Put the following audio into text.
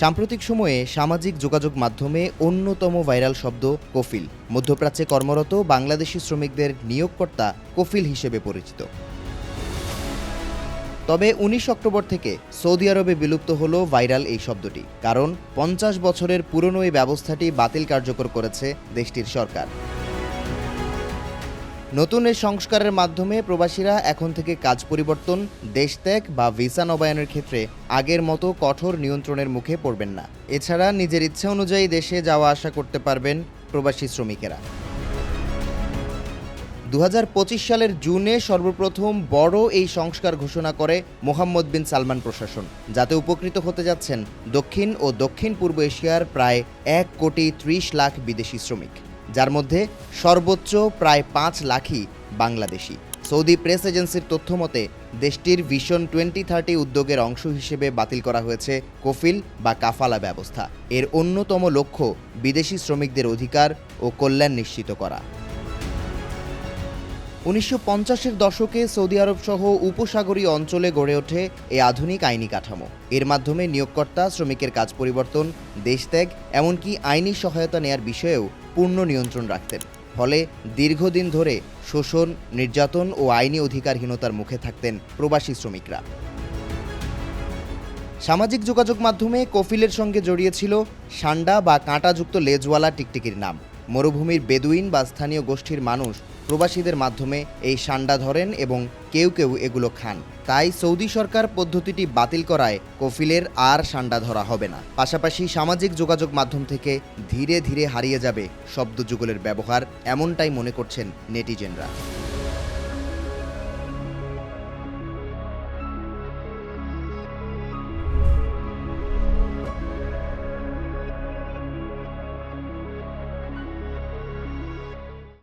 সাম্প্রতিক সময়ে সামাজিক যোগাযোগ মাধ্যমে অন্যতম ভাইরাল শব্দ কফিল। মধ্যপ্রাচ্যে কর্মরত বাংলাদেশি শ্রমিকদের নিয়োগকর্তা কফিল হিসেবে পরিচিত। তবে উনিশ অক্টোবর থেকে সৌদি আরবে বিলুপ্ত হল ভাইরাল এই শব্দটি, কারণ পঞ্চাশ বছরের পুরনো এই ব্যবস্থাটি বাতিল কার্যকর করেছে দেশটির সরকার। নতুন এই সংস্কারের মাধ্যমে প্রবাসীরা এখন থেকে কাজ পরিবর্তন, দেশ ত্যাগ বা ভিসা নবায়নের ক্ষেত্রে আগের মতো কঠোর নিয়ন্ত্রণের মুখে পড়বেন না। এছাড়া নিজের ইচ্ছা অনুযায়ী দেশে যাওয়া আসা করতে পারবেন প্রবাসী শ্রমিকেরা। দু হাজার পঁচিশ সালের জুনে সর্বপ্রথম বড় এই সংস্কার ঘোষণা করে মোহাম্মদ বিন সালমান প্রশাসন, যাতে উপকৃত হতে যাচ্ছেন দক্ষিণ ও দক্ষিণ পূর্ব এশিয়ার প্রায় এক কোটি ত্রিশ লাখ বিদেশি শ্রমিক। যার মধ্যে সর্বোচ্চ প্রায় পাঁচ লাখই বাংলাদেশি। সৌদি প্রেস এজেন্সির তথ্য মতে, দেশটির ভিশন টোয়েন্টি থার্টি উদ্যোগের অংশ হিসেবে বাতিল করা হয়েছে কফিল বা কাফালা ব্যবস্থা। এর অন্যতম লক্ষ্য বিদেশি শ্রমিকদের অধিকার ও কল্যাণ নিশ্চিত করা। উনিশশো পঞ্চাশের দশকে সৌদি আরব সহ উপসাগরীয় অঞ্চলে গড়ে ওঠে এই আধুনিক আইনি কাঠামো। এর মাধ্যমে নিয়োগকর্তা, শ্রমিকের কাজ পরিবর্তন দেশত্যাগ এমনকি আইনি সহায়তা নেয়ার বিষয়েও পূর্ণ নিয়ন্ত্রণ রাখতেন। ফলে দীর্ঘদিন ধরে শোষণ, নির্যাতন ও আইনি অধিকারহীনতার মুখে থাকতেন প্রবাসী শ্রমিকরা। সামাজিক যোগাযোগ মাধ্যমে কফিলের সঙ্গে জড়িয়েছিল সান্ডা বা কাঁটাযুক্ত লেজওয়ালা টিকটিকির নাম। মরুভূমির বেদুইন বা স্থানীয় গোষ্ঠীর মানুষ প্রবাসীদের মাধ্যমে এই সান্ডা ধরেন এবং কেউ কেউ এগুলো খান। তাই সৌদি সরকার পদ্ধতিটি বাতিল করায় কফিলের আর সান্ডা ধরা হবে না। পাশাপাশি সামাজিক যোগাযোগ মাধ্যম থেকে ধীরে ধীরে হারিয়ে যাবে শব্দ যুগলের ব্যবহার, এমনটাই মনে করছেন নেটিজেনরা।